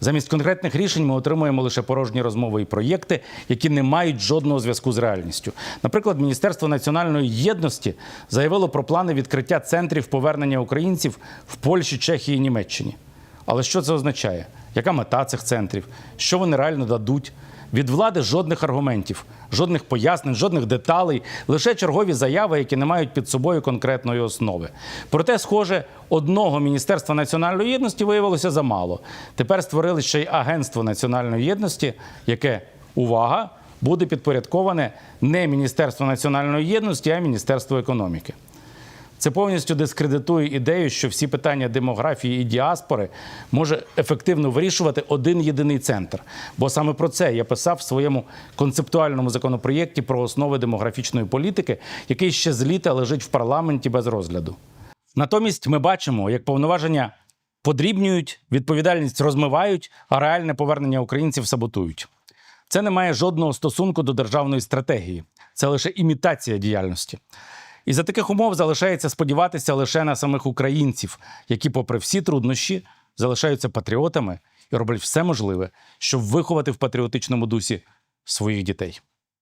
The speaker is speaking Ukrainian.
Замість конкретних рішень ми отримуємо лише порожні розмови і проєкти, які не мають жодного зв'язку з реальністю. Наприклад, Міністерство національної єдності заявило про плани відкриття центрів повернення українців в Польщі, Чехії і Німеччині. Але що це означає? Яка мета цих центрів? Що вони реально дадуть? Від влади жодних аргументів, жодних пояснень, жодних деталей, лише чергові заяви, які не мають під собою конкретної основи. Проте, схоже, одного Міністерства національної єдності виявилося замало. Тепер створили ще й агентство національної єдності, яке увага буде підпорядковане не Міністерству національної єдності, а Міністерству економіки. Це повністю дискредитує ідею, що всі питання демографії і діаспори може ефективно вирішувати один єдиний центр. Бо саме про це я писав в своєму концептуальному законопроєкті про основи демографічної політики, який ще з літа лежить в парламенті без розгляду. Натомість ми бачимо, як повноваження подрібнюють, відповідальність розмивають, а реальне повернення українців саботують. Це не має жодного стосунку до державної стратегії, це лише імітація діяльності. І за таких умов залишається сподіватися лише на самих українців, які, попри всі труднощі, залишаються патріотами і роблять все можливе, щоб виховати в патріотичному дусі своїх дітей.